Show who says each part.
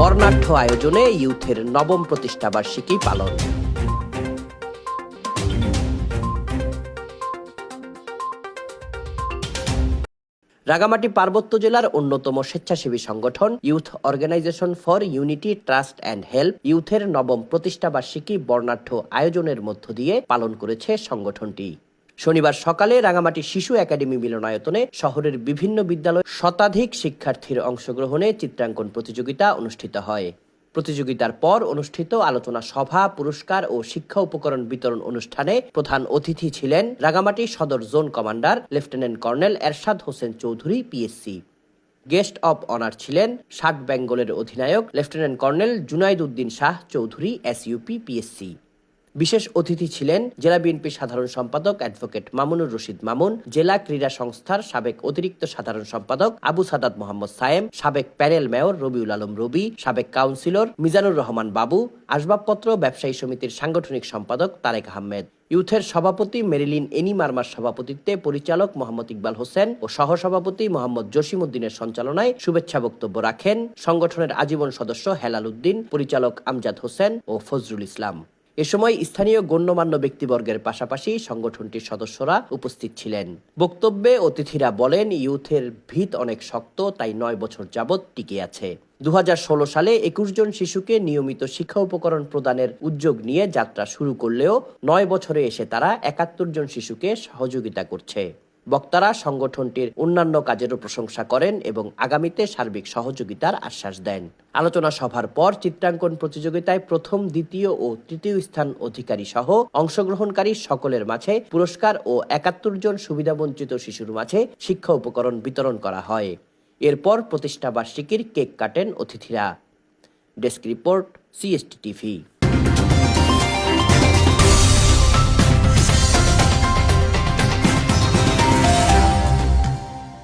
Speaker 1: বর্ণাঢ্য আয়োজনে ইউথের নবম প্রতিষ্ঠাবার্ষিকী পালন। রাগামাটি পার্বত্য জেলার অন্যতম স্বেচ্ছাসেবী সংগঠন youth organization for unity, trust and help ইউথের নবম প্রতিষ্ঠাবার্ষিকী বর্ণাঢ্য আয়োজনের মধ্য দিয়ে পালন করেছে সংগঠনটি। শনিবার সকালে রাঙামাটি শিশু একাডেমি মিলনায়তনে শহরের বিভিন্ন বিদ্যালয় শতাধিক শিক্ষার্থীর অংশগ্রহণে চিত্রাঙ্কন প্রতিযোগিতা অনুষ্ঠিত হয়। প্রতিযোগিতার পর অনুষ্ঠিত আলোচনা সভা, পুরস্কার ও শিক্ষা উপকরণ বিতরণ অনুষ্ঠানে প্রধান অতিথি ছিলেন রাঙামাটি সদর zone commander lieutenant colonel Ershad Hossain Chowdhury, PSC. Guest of honour ছিলেন ষাট বেঙ্গলের অধিনায়ক lieutenant colonel Junaid Uddin Shah Chowdhury, SUP, PSC. বিশেষ অতিথি ছিলেন জেলা বিএনপি সাধারণ সম্পাদক অ্যাডভোকেট মামুনুর রশিদ মামুন, জেলা ক্রীড়া সংস্থার সাবেক অতিরিক্ত সাধারণ সম্পাদক আবু সাদাত মোহাম্মদ সায়েম, সাবেক প্যানেল মেয়র রবিউল আলম রবি, সাবেক কাউন্সিলর মিজানুর রহমান বাবু, আসবাবপত্র ব্যবসায়ী সমিতির সাংগঠনিক সম্পাদক তারেক আহমেদ। ইউথের সভাপতি মেরিলিন এনি মার্মার সভাপতিত্বে পরিচালক মোহাম্মদ ইকবাল হোসেন ও সহসভাপতি মোহাম্মদ জসিম উদ্দিনের সঞ্চালনায় শুভেচ্ছা বক্তব্য রাখেন সংগঠনের আজীবন সদস্য হেলাল উদ্দিন, পরিচালক আমজাদ হোসেন ও ফজরুল ইসলাম। এ সময় স্থানীয় গণ্যমান্য ব্যক্তিবর্গের পাশাপাশি সংগঠনটির সদস্যরা উপস্থিত ছিলেন। বক্তব্যে অতিথিরা বলেন, ইউথের ভিত অনেক শক্ত, তাই নয় বছর যাবৎ টিকে আছে। দু হাজার ষোলো সালে একুশ জন শিশুকে নিয়মিত শিক্ষা উপকরণ প্রদানের উদ্যোগ নিয়ে যাত্রা শুরু করলেও নয় বছরে এসে তারা একাত্তর জন শিশুকে সহযোগিতা করছে। বক্তারা সংগঠনটির অন্যান্য কাজেরও প্রশংসা করেন এবং আগামীতে সার্বিক সহযোগিতার আশ্বাস দেন। আলোচনা সভার পর চিত্রাঙ্কন প্রতিযোগিতায় প্রথম, দ্বিতীয় ও তৃতীয় স্থান অধিকারী সহ অংশগ্রহণকারী সকলের মাঝে পুরস্কার ও একাত্তর জন সুবিধাবঞ্চিত শিশুর মাঝে শিক্ষা উপকরণ বিতরণ করা হয়। এরপর প্রতিষ্ঠা বার্ষিকীর কেক কাটেন অতিথিরা। Desk report, CST TV.